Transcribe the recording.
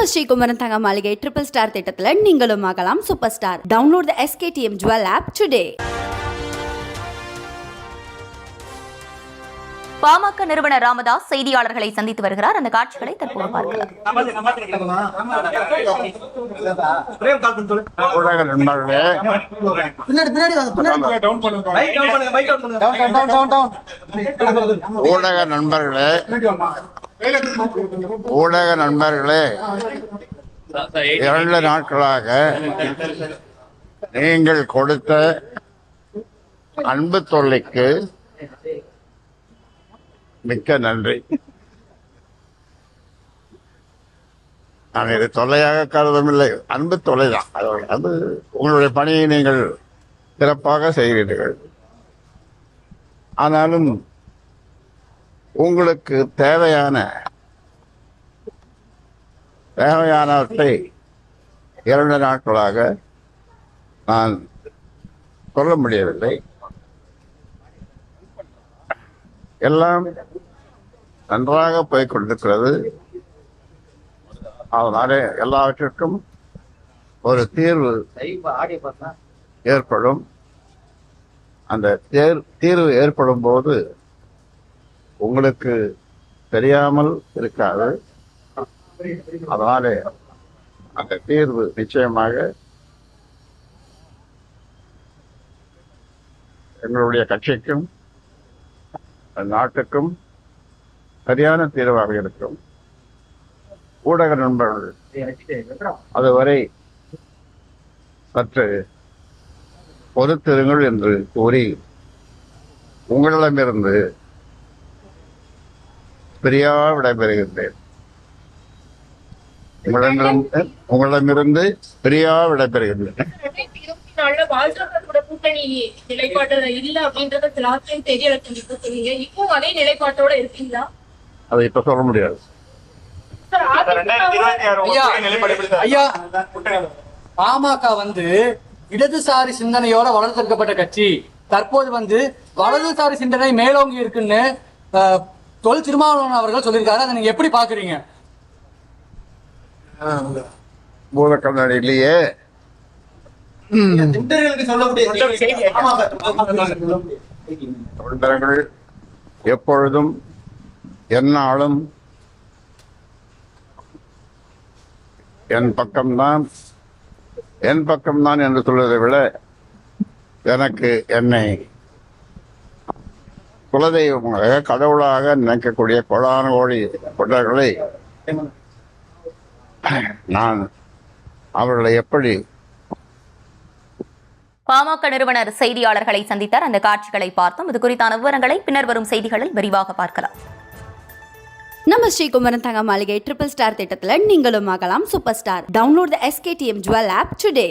நம்ம ஸ்ரீகுமரன் தங்க மாளிகை ட்ரிபிள் ஸ்டார் திட்டத்துல நீங்களும் ஆகலாம் super star download the SKTM jewel app today PMK நிறுவனர் ராமதாஸ் செய்தியாளர்களை சந்தித்து வருகிறார். அந்த காட்சிகளை தற்போது பார்க்கலாம். ஊடக நண்பர்களே ஊடக நண்பர்களே இரண்டு நாட்களாக நீங்கள் கொடுத்த அன்பு தொல்லைக்கு மிக்க நன்றி. நான் இதை தொல்லையாக கருதவில்லை. அன்பு தொல்லைதான். அதோட அது உங்களுடைய பணியை நீங்கள் சிறப்பாக செய்கிறீர்கள். ஆனாலும் உங்களுக்கு தேவையான தேவையானவற்றை இரண்டு நாட்களாக நான் சொல்ல முடியவில்லை. எல்லாம் நன்றாக போய் கொண்டிருக்கிறது அதனால எல்லாவற்றிற்கும் ஒரு தீர்வு ஏற்படும். அந்த தேர் தீர்வு ஏற்படும் போது உங்களுக்கு தெரியாமல் இருக்காது. அதனாலே அந்த தீர்வு நிச்சயமாக எங்களுடைய கட்சிக்கும் நாட்டுக்கும் சரியான தீர்வாக இருக்கும். ஊடக நண்பர்கள் அதுவரை சற்று பொறுத்திருங்கள் என்று கூறி உங்களிடமிருந்து பிரியா விடைபெறுகின்றேன். உங்களிடமிருந்து உங்களிடமிருந்து பிரியா விடைபெறுகின்றேன். ரெண்டாயிரத்தி இப்போ இப்ப சொல்ல முடியாது. பாமக வந்து இடதுசாரி சிந்தனையோட வளர்த்தெடுக்கப்பட்ட கட்சி. தற்போது வந்து வலதுசாரி சிந்தனை மேலோங்கி இருக்குன்னு தொல் திருமாவளவன் அவர்கள் சொல்லியிருக்காரு. அதை நீங்க எப்படி பாக்குறீங்க பூத கண்ணாடியிலேயே தொண்டர்கள் எப்பொழுதும் எந்நாளும் என் பக்கம்தான் என் பக்கம்தான் என்று சொல்வதை விட எனக்கு என்னை குலதெய்வமாக கடவுளாக நினைக்கக்கூடிய கொடான கோடி தொண்டர்களை நான் அவர்களை எப்படி பாமக நிறுவனர் செய்தியாளர்களை சந்தித்தார். அந்த காட்சிகளை பார்த்தோம். இது குறித்தான விவரங்களை பின்னர் வரும் செய்திகளில் விரிவாக பார்க்கலாம். நம்ம ஸ்ரீகுமரன் தங்க மாளிகை ட்ரிபிள் ஸ்டார் திட்டத்துல நீங்களும் ஆகலாம். Super star download the SKTM jewel app today